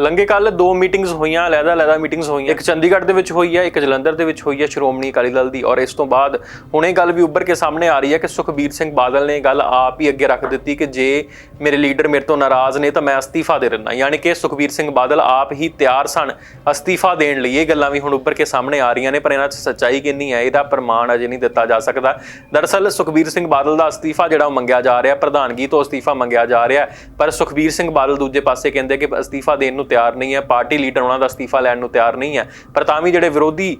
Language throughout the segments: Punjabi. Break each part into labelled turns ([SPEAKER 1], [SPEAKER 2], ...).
[SPEAKER 1] ਲੰਗੇ ਕੱਲ ਦੋ ਮੀਟਿੰਗਸ ਹੋਈਆਂ ਲੈਦਾ ਲੈਦਾ ਮੀਟਿੰਗਸ ਹੋਈਆਂ। ਇੱਕ ਚੰਡੀਗੜ੍ਹ ਦੇ ਵਿੱਚ ਹੋਈ ਹੈ ਇੱਕ ਜਲੰਧਰ ਦੇ ਵਿੱਚ ਹੋਈ ਹੈ ਸ਼੍ਰੋਮਣੀ ਅਕਾਲੀ ਦਲ ਦੀ। ਔਰ ਇਸ ਤੋਂ ਬਾਅਦ ਹੁਣੇ ਗੱਲ ਵੀ ਉੱਭਰ ਕੇ ਸਾਹਮਣੇ ਆ ਰਹੀ ਹੈ ਕਿ ਸੁਖਬੀਰ ਸਿੰਘ ਬਾਦਲ ਨੇ ਗੱਲ ਆਪ ਹੀ ਅੱਗੇ ਰੱਖ ਦਿੱਤੀ ਕਿ ਜੇ ਮੇਰੇ ਲੀਡਰ ਮੇਰੇ ਤੋਂ ਨਾਰਾਜ਼ ਨੇ ਤਾਂ ਮੈਂ ਅਸਤੀਫਾ ਦੇ ਦਿੰਦਾ। ਯਾਨੀ ਕਿ ਸੁਖਬੀਰ ਸਿੰਘ ਬਾਦਲ ਆਪ ਹੀ ਤਿਆਰ ਸਨ ਅਸਤੀਫਾ ਦੇਣ ਲਈ। ਇਹ ਗੱਲਾਂ ਵੀ ਹੁਣ ਉੱਭਰ ਕੇ ਸਾਹਮਣੇ ਆ ਰਹੀਆਂ ਨੇ, ਪਰ ਇਹਨਾਂ 'ਚ ਸੱਚਾਈ ਕਿੰਨੀ ਹੈ, ਇਹਦਾ ਪ੍ਰਮਾਣ ਅਜੇ ਨਹੀਂ ਦਿੱਤਾ ਜਾ ਸਕਦਾ। ਦਰਅਸਲ ਸੁਖਬੀਰ ਸਿੰਘ ਬਾਦਲ ਦਾ ਅਸਤੀਫਾ ਜਿਹੜਾ ਉਹ ਮੰਗਿਆ ਜਾ ਰਿਹਾ, ਪ੍ਰਧਾਨਗੀ ਤੋਂ ਅਸਤੀਫਾ ਮੰਗਿਆ ਜਾ ਰਿਹਾ ਪਰ ਸੁਖਬੀਰ ਸਿੰਘ ਬਾਦਲ ਦੂਜੇ ਪਾਸੇ ਕਹਿੰਦੇ ਕਿ ਅਸਤੀਫਾ ਦੇਣ ਨੂੰ ਤਿਆਰ ਨਹੀਂ ਹੈ, ਪਾਰਟੀ ਲੀਡਰ ਉਹਨਾਂ ਦਾ ਅਸਤੀਫਾ ਲੈਣ ਨੂੰ ਤਿਆਰ ਨਹੀਂ ਹੈ, ਪਰ ਤਾਂ ਵੀ ਜਿਹੜੇ ਵਿਰੋਧੀ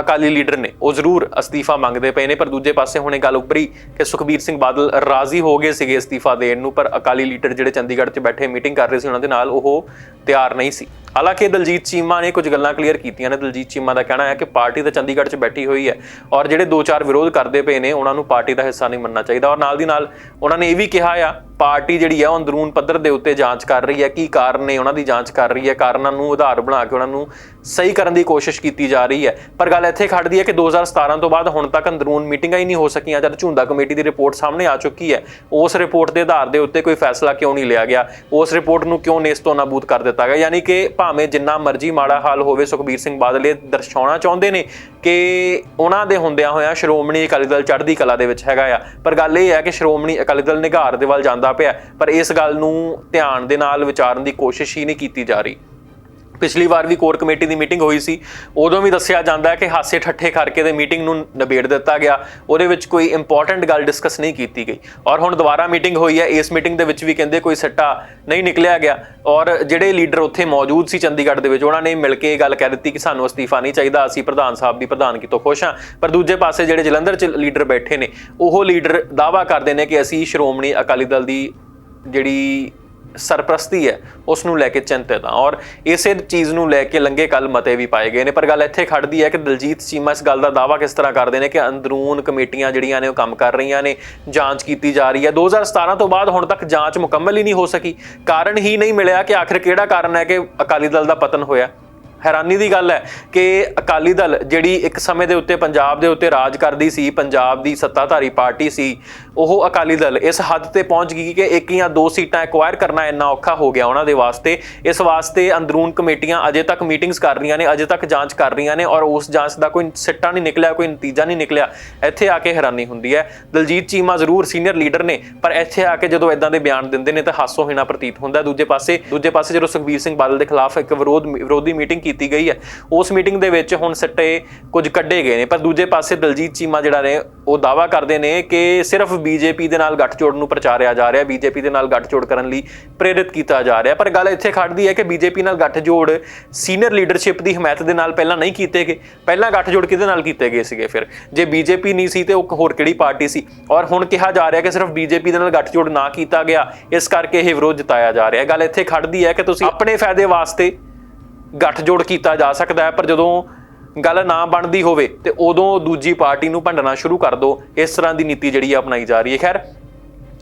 [SPEAKER 1] ਅਕਾਲੀ ਲੀਡਰ ਨੇ, ਉਹ ਜ਼ਰੂਰ ਅਸਤੀਫਾ ਮੰਗਦੇ ਪਏ ਨੇ, ਪਰ ਦੂਜੇ ਪਾਸੇ ਹੁਣੇ ਗੱਲ ਉੱਭਰੀ ਕਿ ਸੁਖਬੀਰ ਸਿੰਘ ਬਾਦਲ ਰਾਜ਼ੀ ਹੋ ਗਏ ਸੀਗੇ ਅਸਤੀਫਾ ਦੇਣ ਨੂੰ, ਪਰ ਅਕਾਲੀ ਲੀਡਰ ਜਿਹੜੇ ਚੰਡੀਗੜ੍ਹ 'ਚ ਬੈਠੇ ਮੀਟਿੰਗ ਕਰ ਰਹੇ ਸੀ, ਉਹਨਾਂ ਦੇ ਨਾਲ ਉਹ ਤਿਆਰ ਨਹੀਂ ਸੀ। ਹਾਲਾਂਕਿ ਦਲਜੀਤ ਚੀਮਾ ਨੇ ਕੁਝ ਗੱਲਾਂ ਕਲੀਅਰ ਕੀਤੀਆਂ ਨੇ, ਦਲਜੀਤ ਚੀਮਾ ਦਾ ਕਹਿਣਾ ਹੈ ਕਿ ਪਾਰਟੀ ਤਾਂ ਚੰਡੀਗੜ੍ਹ 'ਚ ਬੈਠੀ ਹੋਈ ਹੈ, ਔਰ ਜਿਹੜੇ ਦੋ ਚਾਰ ਵਿਰੋਧ ਕਰਦੇ ਪਏ ਨੇ, ਉਹਨਾਂ ਨੂੰ ਪਾਰਟੀ ਦਾ ਹਿੱਸਾ ਨਹੀਂ ਮੰਨਣਾ ਚਾਹੀਦਾ, ਔਰ ਨਾਲ ਦੀ ਨਾਲ ਉਹਨਾਂ ਨੇ ਇਹ ਵੀ ਕਿਹਾ ਆ ਪਾਰਟੀ ਜਿਹੜੀ ਆ ਉਹ ਅੰਦਰੂਨ ਪੱਧਰ ਦੇ ਉੱਤੇ ਜਾਂਚ ਕਰ ਰਹੀ ਹੈ, ਕੀ ਕਾਰਨ ਨੇ ਉਹਨਾਂ ਦੀ ਜਾਂਚ ਕਰ ਰਹੀ ਹੈ, ਕਾਰਨਾਂ ਨੂੰ ਆਧਾਰ ਬਣਾ ਕੇ ਉਹਨਾਂ ਨੂੰ ਸਹੀ ਕਰਨ ਦੀ ਕੋਸ਼ਿਸ਼ ਕੀਤੀ ਜਾ ਰਹੀ ਹੈ। ਪਰ ਗੱਲ ਇੱਥੇ ਖੜਦੀ ਹੈ ਕਿ 2017 ਤੋਂ ਬਾਅਦ ਹੁਣ ਤੱਕ ਅੰਦਰੂਨ ਮੀਟਿੰਗਾਂ ਹੀ ਨਹੀਂ ਹੋ ਸਕੀਆਂ, ਜਦ ਝੁੰਦਾ ਕਮੇਟੀ ਦੀ ਰਿਪੋਰਟ ਸਾਹਮਣੇ ਆ ਚੁੱਕੀ ਹੈ। ਉਸ ਰਿਪੋਰਟ ਦੇ ਆਧਾਰ ਦੇ ਉੱਤੇ ਕੋਈ ਫੈਸਲਾ ਕਿਉਂ ਨਹੀਂ ਲਿਆ ਗਿਆ? ਉਸ ਰਿਪੋਰਟ ਨੂੰ ਕਿਉਂ ਨੇਸਤੋ ਨਾਬੂਦ ਕਰ ਦਿੱਤਾ ਗਿਆ? ਯਾਨੀ ਕਿ ਭਾਵੇਂ ਜਿੰਨਾ ਮਰਜ਼ੀ ਮਾੜਾ ਹਾਲ ਹੋਵੇ, ਸੁਖਬੀਰ ਸਿੰਘ ਬਾਦਲ ਇਹ ਦਰਸਾਉਣਾ ਚਾਹੁੰਦੇ ਨੇ ਕਿ ਉਹਨਾਂ ਦੇ ਹੁੰਦਿਆਂ ਹੋਇਆਂ ਸ਼੍ਰੋਮਣੀ ਅਕਾਲੀ ਦਲ ਚੜ੍ਹਦੀ ਕਲਾ ਦੇ ਵਿੱਚ ਹੈਗਾ ਆ। ਪਰ ਗੱਲ ਇਹ ਹੈ ਕਿ ਸ਼੍ਰੋਮਣੀ ਅਕਾਲੀ ਦਲ ਨਿਘਾਰ ਦੇ ਵੱਲ ਜਾਂਦਾ ਪਿਆ ਪਰ ਇਸ ਗੱਲ ਨੂੰ ਧਿਆਨ ਦੇ ਨਾਲ ਵਿਚਾਰਨ ਦੀ ਕੋਸ਼ਿਸ਼ ਹੀ ਨਹੀਂ ਕੀਤੀ ਜਾ ਰਹੀ। ਪਿਛਲੀ ਵਾਰ ਵੀ ਕੋਰ ਕਮੇਟੀ ਦੀ ਮੀਟਿੰਗ ਹੋਈ ਸੀ, ਉਦੋਂ ਵੀ ਦੱਸਿਆ ਜਾਂਦਾ ਹੈ ਕਿ ਹਾਸੇ ਠੱਠੇ ਕਰਕੇ ਤੇ ਮੀਟਿੰਗ ਨੂੰ ਨਿਬੇੜ ਦਿੱਤਾ ਗਿਆ, ਉਹਦੇ ਵਿੱਚ ਕੋਈ ਇੰਪੋਰਟੈਂਟ ਗੱਲ ਡਿਸਕਸ ਨਹੀਂ ਕੀਤੀ ਗਈ। ਔਰ ਹੁਣ ਦੁਬਾਰਾ ਮੀਟਿੰਗ ਹੋਈ ਹੈ, ਇਸ ਮੀਟਿੰਗ ਦੇ ਵਿੱਚ ਵੀ ਕਹਿੰਦੇ ਕੋਈ ਸੱਟਾ ਨਹੀਂ ਨਿਕਲਿਆ ਗਿਆ। ਔਰ ਜਿਹੜੇ ਲੀਡਰ ਉੱਥੇ ਮੌਜੂਦ ਸੀ ਚੰਡੀਗੜ੍ਹ ਦੇ ਵਿੱਚ, ਉਹਨਾਂ ਨੇ ਮਿਲ ਕੇ ਇਹ ਗੱਲ ਕਹਿ ਦਿੱਤੀ ਕਿ ਸਾਨੂੰ ਅਸਤੀਫਾ ਨਹੀਂ ਚਾਹੀਦਾ, ਅਸੀਂ ਪ੍ਰਧਾਨ ਸਾਹਿਬ ਦੀ ਪ੍ਰਧਾਨਗੀ ਤੋਂ ਖੁਸ਼ ਹਾਂ। ਪਰ ਦੂਜੇ ਪਾਸੇ ਜਿਹੜੇ ਜਲੰਧਰ ਚ ਲੀਡਰ ਬੈਠੇ ਨੇ, ਉਹ ਲੀਡਰ ਦਾਵਾ ਕਰਦੇ ਨੇ ਕਿ ਅਸੀਂ ਸ਼੍ਰੋਮਣੀ ਅਕਾਲੀ ਦਲ ਦੀ ਜਿਹੜੀ ਸਰਪ੍ਰਸਤੀ ਹੈ ਉਸ ਨੂੰ ਲੈ ਕੇ ਚਿੰਤਤ ਹਾਂ ਔਰ ਇਸੇ ਚੀਜ਼ ਨੂੰ ਲੈ ਕੇ ਲੰਗੇ ਕੱਲ ਮਤੇ ਵੀ ਪਾਏ ਗਏ ਨੇ। ਪਰ ਗੱਲ ਇੱਥੇ ਖੜਦੀ ਹੈ ਕਿ ਦਲਜੀਤ ਚੀਮਾ ਇਸ ਗੱਲ ਦਾ ਦਾਵਾ ਕਿਸ ਤਰ੍ਹਾਂ ਕਰਦੇ ਨੇ ਕਿ ਅੰਦਰੂਨ ਕਮੇਟੀਆਂ ਜਿਹੜੀਆਂ ਨੇ ਉਹ ਕੰਮ ਕਰ ਰਹੀਆਂ ਨੇ, ਜਾਂਚ ਕੀਤੀ ਜਾ ਰਹੀ ਹੈ। 2017 ਤੋਂ ਬਾਅਦ ਹੁਣ ਤੱਕ ਜਾਂਚ ਮੁਕੰਮਲ ਹੀ ਨਹੀਂ ਹੋ ਸਕੀ। ਕਾਰਨ ਹੀ ਨਹੀਂ ਮਿਲਿਆ ਕਿ ਆਖਿਰ ਕਿਹੜਾ ਕਾਰਨ ਹੈ ਕਿ ਅਕਾਲੀ ਦਲ ਦਾ ਪਤਨ ਹੋਇਆ। ਹੈਰਾਨੀ ਦੀ ਗੱਲ ਹੈ ਕਿ ਅਕਾਲੀ ਦਲ ਜਿਹੜੀ ਇੱਕ ਸਮੇਂ ਦੇ ਉੱਤੇ ਪੰਜਾਬ ਦੇ ਉੱਤੇ ਰਾਜ ਕਰਦੀ ਸੀ, ਪੰਜਾਬ ਦੀ ਸੱਤਾਧਾਰੀ ਪਾਰਟੀ ਸੀ, ਉਹ ਅਕਾਲੀ ਦਲ ਇਸ ਹੱਦ ਤੇ ਪਹੁੰਚ ਗਈ ਕਿ ਇੱਕ ਜਾਂ ਦੋ ਸੀਟਾਂ ਐਕਵਾਇਰ ਕਰਨਾ ਇੰਨਾ ਔਖਾ ਹੋ ਗਿਆ ਉਹਨਾਂ ਦੇ ਵਾਸਤੇ। ਇਸ ਵਾਸਤੇ ਅੰਦਰੂਨ ਕਮੇਟੀਆਂ ਅਜੇ ਤੱਕ ਮੀਟਿੰਗਸ ਕਰ ਰਹੀਆਂ ਨੇ, ਅਜੇ ਤੱਕ ਜਾਂਚ ਕਰ ਰਹੀਆਂ ਨੇ ਔਰ ਉਸ ਜਾਂਚ ਦਾ ਕੋਈ ਸਿੱਟਾ ਨਹੀਂ ਨਿਕਲਿਆ, ਕੋਈ ਨਤੀਜਾ ਨਹੀਂ ਨਿਕਲਿਆ। ਇੱਥੇ ਆ ਕੇ ਹੈਰਾਨੀ ਹੁੰਦੀ ਹੈ। ਦਲਜੀਤ ਚੀਮਾ ਜ਼ਰੂਰ ਸੀਨੀਅਰ ਲੀਡਰ ਨੇ, ਪਰ ਇੱਥੇ ਆ ਕੇ ਜਦੋਂ ਇਦਾਂ ਦੇ ਬਿਆਨ ਦਿੰਦੇ ਨੇ ਤਾਂ ਹਾਸੋ ਹੀਣਾ ਪ੍ਰਤੀਤ ਹੁੰਦਾ ਦੂਜੇ ਪਾਸੇ। ਦੂਜੇ ਪਾਸੇ ਜਦੋਂ ਸੁਖਬੀਰ ਸਿੰਘ ਬਾਦਲ ਦੇ ਖਿਲਾਫ ਇੱਕ ਵਿਰੋਧ, ਵਿਰੋਧੀ ਮੀਟਿੰਗ ਕੀਤੀ ਗਈ ਹੈ। ਉਸ ਮੀਟਿੰਗ ਦੇ ਵਿੱਚ ਹੁਣ ਸਿੱਟੇ ਕੁਝ ਕੱਢੇ ਗਏ ਨੇ, ਪਰ ਦੂਜੇ ਪਾਸੇ ਦਲਜੀਤ ਚੀਮਾ ਜਿਹੜਾ ਨੇ, ਉਹ ਦਾਵਾ ਕਰਦੇ ਨੇ ਕਿ ਸਿਰਫ ਬੀਜੇਪੀ ਦੇ ਨਾਲ ਗੱਠਜੋੜ ਨੂੰ ਪ੍ਰਚਾਰਿਆ ਜਾ ਰਿਹਾ, ਬੀਜੇਪੀ ਦੇ ਨਾਲ ਗੱਠਜੋੜ ਕਰਨ ਲਈ ਪ੍ਰੇਰਿਤ ਕੀਤਾ ਜਾ ਰਿਹਾ। ਪਰ ਗੱਲ ਇੱਥੇ ਖੜਦੀ ਹੈ ਕਿ ਬੀਜੇਪੀ ਨਾਲ ਗੱਠਜੋੜ ਸੀਨੀਅਰ ਲੀਡਰਸ਼ਿਪ ਦੀ ਹਮਾਇਤ ਦੇ ਨਾਲ ਪਹਿਲਾਂ ਨਹੀਂ ਕੀਤੇ ਗਏ। ਪਹਿਲਾਂ ਗੱਠਜੋੜ ਕਿਹਦੇ ਨਾਲ ਕੀਤੇ ਗਏ ਸੀਗੇ ਫਿਰ? ਜੇ ਬੀਜੇਪੀ ਨਹੀਂ ਸੀ ਤੇ ਉਹ ਹੋਰ ਕਿਹੜੀ ਪਾਰਟੀ ਸੀ? ਔਰ ਹੁਣ ਕਿਹਾ ਜਾ ਰਿਹਾ ਕਿ ਸਿਰਫ ਬੀਜੇਪੀ ਦੇ ਨਾਲ ਗੱਠਜੋੜ ਨਾ ਕੀਤਾ ਗਿਆ, ਇਸ ਕਰਕੇ ਇਹ ਵਿਰੋਧ ਜਤਾਇਆ ਜਾ ਰਿਹਾ। ਗੱਲ ਇੱਥੇ ਖੜਦੀ ਹੈ ਕਿ ਤੁਸੀਂ ਆਪਣੇ ਫਾਇਦੇ ਵਾਸਤੇ ਗੱਠਜੋੜ ਕੀਤਾ ਜਾ ਸਕਦਾ ਹੈ, ਪਰ ਜਦੋਂ ਗੱਲ ਨਾ ਬਣਦੀ ਹੋਵੇ ਤੇ ਉਦੋਂ ਦੂਜੀ ਪਾਰਟੀ ਨੂੰ ਭੰਡਣਾ ਸ਼ੁਰੂ ਕਰ ਦਿਓ ਇਸ ਤਰ੍ਹਾਂ ਦੀ ਨੀਤੀ ਜਿਹੜੀ ਆ ਅਪਣਾਈ ਜਾ ਰਹੀ ਹੈ। ਖੈਰ,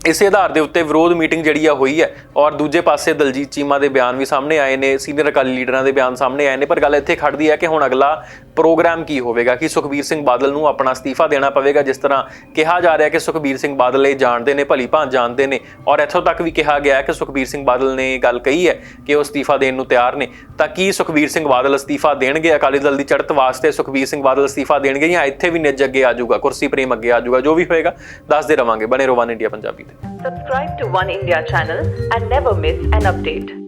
[SPEAKER 1] ਇਸੇ ਆਧਾਰ ਦੇ ਉੱਤੇ ਵਿਰੋਧ ਮੀਟਿੰਗ ਜਿਹੜੀ ਆ ਹੋਈ ਹੈ ਔਰ ਦੂਜੇ ਪਾਸੇ ਦਲਜੀਤ ਚੀਮਾ ਦੇ ਬਿਆਨ ਵੀ ਸਾਹਮਣੇ ਆਏ ਨੇ, ਸੀਨੀਅਰ ਅਕਾਲੀ ਲੀਡਰਾਂ ਦੇ ਬਿਆਨ ਸਾਹਮਣੇ ਆਏ ਨੇ, ਪਰ ਗੱਲ ਇੱਥੇ ਖੜਦੀ ਹੈ ਕਿ ਹੁਣ ਅਗਲਾ ਪ੍ਰੋਗਰਾਮ ਕੀ ਹੋਵੇਗਾ? ਕਿ ਸੁਖਬੀਰ ਸਿੰਘ ਬਾਦਲ ਨੂੰ ਆਪਣਾ ਅਸਤੀਫਾ ਦੇਣਾ ਪਵੇਗਾ? ਜਿਸ ਤਰ੍ਹਾਂ ਕਿਹਾ ਜਾ ਰਿਹਾ ਕਿ ਸੁਖਬੀਰ ਸਿੰਘ ਬਾਦਲ ਇਹ ਜਾਣਦੇ ਨੇ, ਭਲੀ ਭਾਂ ਜਾਣਦੇ ਨੇ ਔਰ ਇੱਥੋਂ ਤੱਕ ਵੀ ਕਿਹਾ ਗਿਆ ਹੈ ਕਿ ਸੁਖਬੀਰ ਸਿੰਘ ਬਾਦਲ ਨੇ ਇਹ ਗੱਲ ਕਹੀ ਹੈ ਕਿ ਉਹ ਅਸਤੀਫਾ ਦੇਣ ਨੂੰ ਤਿਆਰ ਨੇ। ਤਾਂ ਕੀ ਸੁਖਬੀਰ ਸਿੰਘ ਬਾਦਲ ਅਸਤੀਫਾ ਦੇਣਗੇ? ਅਕਾਲੀ ਦਲ ਦੀ ਚੜ੍ਹਤ ਵਾਸਤੇ ਸੁਖਬੀਰ ਸਿੰਘ ਬਾਦਲ ਅਸਤੀਫਾ ਦੇਣਗੇ ਜਾਂ ਇੱਥੇ ਵੀ ਨਿੱਜ ਅੱਗੇ ਆ ਜਾਊਗਾ ਕੁਰਸੀ ਪ੍ਰੇਮ ਅੱਗੇ ਆ ਜਾਊਗਾ ਜੋ ਵੀ ਹੋਏਗਾ, ਦੱਸਦੇ ਰਵਾਂਗੇ। ਬਣੇ ਰੋਵਾਨ ਇੰਡੀਆ ਪੰਜਾਬੀ ਤੇ।
[SPEAKER 2] Subscribe to One India channel and never miss an update.